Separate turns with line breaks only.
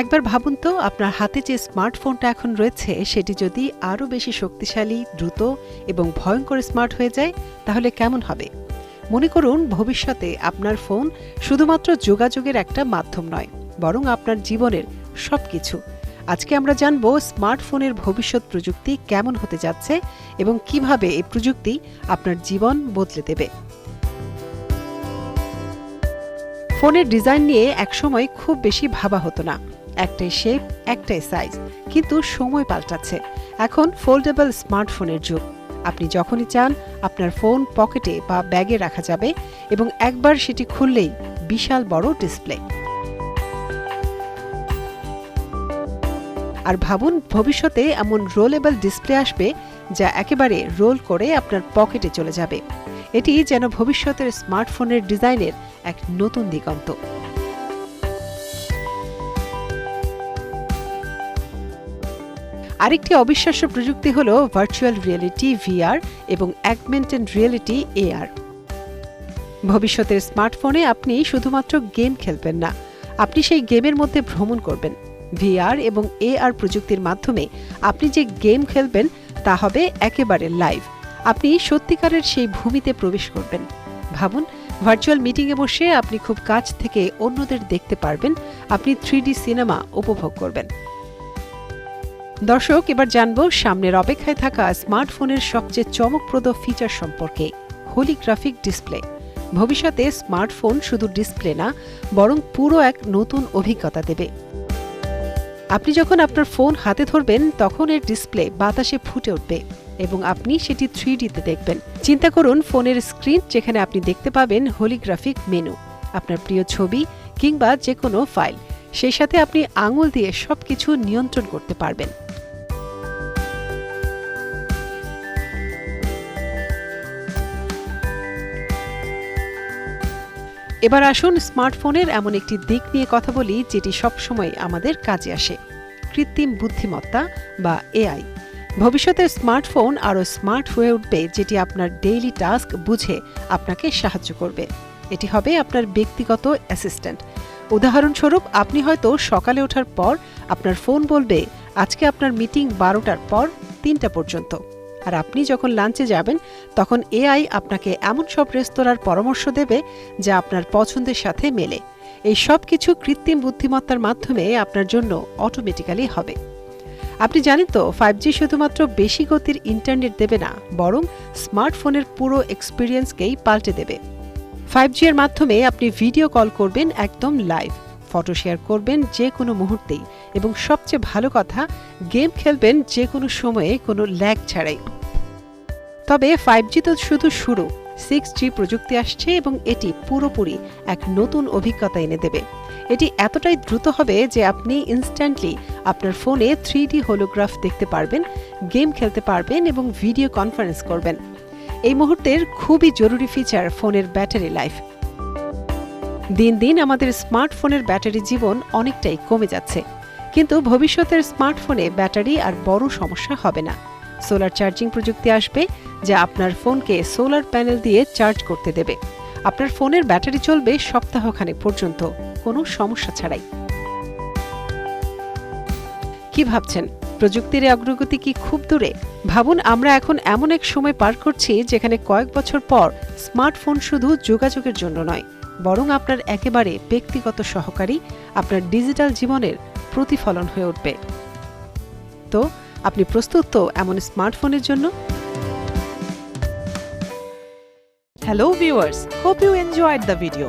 একবার ভাবুন তো, আপনার হাতে যে স্মার্টফোনটা এখন রয়েছে, সেটি যদি আরও বেশি শক্তিশালী, দ্রুত এবং ভয়ঙ্কর স্মার্ট হয়ে যায়, তাহলে কেমন হবে? মনে করুন, ভবিষ্যতে আপনার ফোন শুধুমাত্র যোগাযোগের একটা মাধ্যম নয়, বরং আপনার জীবনের সবকিছু। আজকে আমরা জানব স্মার্টফোনের ভবিষ্যৎ প্রযুক্তি কেমন হতে যাচ্ছে এবং কীভাবে এই প্রযুক্তি আপনার জীবন বদলে দেবে। ফোনের ডিজাইন নিয়ে একসময় খুব বেশি ভাবা হতো না। একটাই শেপ একটাই সাইজ কিন্তু সময় পাল্টাচ্ছে। এখন ফোল্ডেবল স্মার্টফোনের যুগ। আপনি যখনই চান, আপনার ফোন পকেটে বা ব্যাগে রাখা যাবে এবং একবার সেটি খুললেই বিশাল বড় ডিসপ্লে আর ভাবুন, ভবিষ্যতে এমন রোলেবল ডিসপ্লে আসবে যা একেবারে রোল করে আপনার পকেটে চলে যাবে। এটি যেন ভবিষ্যতের স্মার্টফোনের ডিজাইনের এক নতুন দিগন্ত। আরেকটি অবিশ্বাস্য প্রযুক্তি হল ভার্চুয়াল রিয়েলিটি ভিআর এবং অ্যাগমেন্টেড রিয়েলিটি এআর ভবিষ্যতের স্মার্টফোনে আপনি শুধুমাত্র গেম খেলবেন না, আপনি সেই গেমের মধ্যে ভ্রমণ করবেন। ভিআর এবং এআর প্রযুক্তির মাধ্যমে আপনি যে গেম খেলবেন তা হবে একেবারে লাইভ আপনি সত্যিকারের সেই ভূমিতে প্রবেশ করবেন। ভাবুন ভার্চুয়াল মিটিংয়ে বসে আপনি খুব কাছ থেকে অন্যদের দেখতে পারবেন, আপনি থ্রি সিনেমা উপভোগ করবেন। দর্শক, এবার জানব সামনের অপেক্ষায় থাকা স্মার্টফোনের সবচেয়ে চমকপ্রদ ফিচার সম্পর্কে হোলিগ্রাফিক ডিসপ্লে ভবিষ্যতে স্মার্টফোন শুধু ডিসপ্লে না, বরং পুরো এক নতুন অভিজ্ঞতা দেবে। আপনি যখন আপনার ফোন হাতে ধরবেন, তখন এর ডিসপ্লে বাতাসে ফুটে উঠবে এবং আপনি সেটি থ্রি দেখবেন। চিন্তা করুন, ফোনের স্ক্রিন যেখানে আপনি দেখতে পাবেন হোলিগ্রাফিক মেনু আপনার প্রিয় ছবি কিংবা যে কোনো ফাইল সেই সাথে আপনি আঙুল দিয়ে সবকিছু নিয়ন্ত্রণ করতে পারবেন। এবার আসুন স্মার্টফোনের এমন একটি দিক নিয়ে কথা বলি, যেটি সবসময় আমাদের কাজে আসে। কৃত্রিম বুদ্ধিমত্তা বা এআই। ভবিষ্যতের স্মার্টফোন আরও স্মার্ট হয়ে উঠবে, যেটি আপনার ডেইলি টাস্ক বুঝে আপনাকে সাহায্য করবে। এটি হবে আপনার ব্যক্তিগত অ্যাসিস্ট্যান্ট। উদাহরণস্বরূপ, আপনি হয়তো সকালে ওঠার পর আপনার ফোন বলবে, আজকে আপনার মিটিং বারোটার পর তিনটা পর্যন্ত। আর আপনি যখন লাঞ্চে যাবেন, তখন এআই আপনাকে এমন সব রেস্তোরাঁর পরামর্শ দেবে যা আপনার পছন্দের সাথে মেলে। এই সব কিছু কৃত্রিম বুদ্ধিমত্তার মাধ্যমে আপনার জন্য অটোমেটিক্যালি হবে। আপনি জানেন তো ফাইভ জি শুধুমাত্র বেশি গতির ইন্টারনেট দেবে না, বরং স্মার্টফোনের পুরো এক্সপিরিয়েন্সকেই পাল্টে দেবে। ফাইভ জি এর মাধ্যমে আপনি ভিডিও কল করবেন একদম লাইভ ফটো শেয়ার করবেন যে কোনো মুহূর্তেই এবং সবচেয়ে ভালো কথা গেম খেলবেন যে কোনো সময়ে কোনো ল্যাগ ছাড়াই। তবে ফাইভ জি তো শুধু শুরু। সিক্স জি প্রযুক্তি আসছে এবং এটি পুরোপুরি এক নতুন অভিজ্ঞতা এনে দেবে। এটি এতটাই দ্রুত হবে যে আপনি ইনস্ট্যান্টলি আপনার ফোনে থ্রি ডি হোলোগ্রাফ দেখতে পারবেন গেম খেলতে পারবেন এবং ভিডিও কনফারেন্স করবেন। এই মুহূর্তের খুবই জরুরি ফিচার ফোনের ব্যাটারি লাইফ দিন দিন আমাদের স্মার্টফোনের ব্যাটারি জীবন অনেকটাই কমে যাচ্ছে। কিন্তু ভবিষ্যতের স্মার্টফোনে ব্যাটারি আর বড় সমস্যা হবে না। সোলার চার্জিং প্রযুক্তি আসবে যা আপনার ফোনকে সোলার প্যানেল দিয়ে চার্জ করতে দেবে। আপনার ফোনের ব্যাটারি চলবে সপ্তাহখানেক পর্যন্ত। কোনো সমস্যা ছাড়াই। কি ভাবছেন? প্রযুক্তির অগ্রগতি কি খুব দূরে? ভাবুন, আমরা এখন এমন এক সময় পার করছি যেখানে কয়েক বছর পর স্মার্টফোন শুধু যোগাযোগের জন্য নয়, বরং আপনার একেবারে ব্যক্তিগত সহকারী, আপনার ডিজিটাল জীবনের প্রতিফলন হয়ে উঠবে। তো আপনি প্রস্তুত তো এমন স্মার্টফোনের জন্য?
Hello viewers hope you enjoyed the video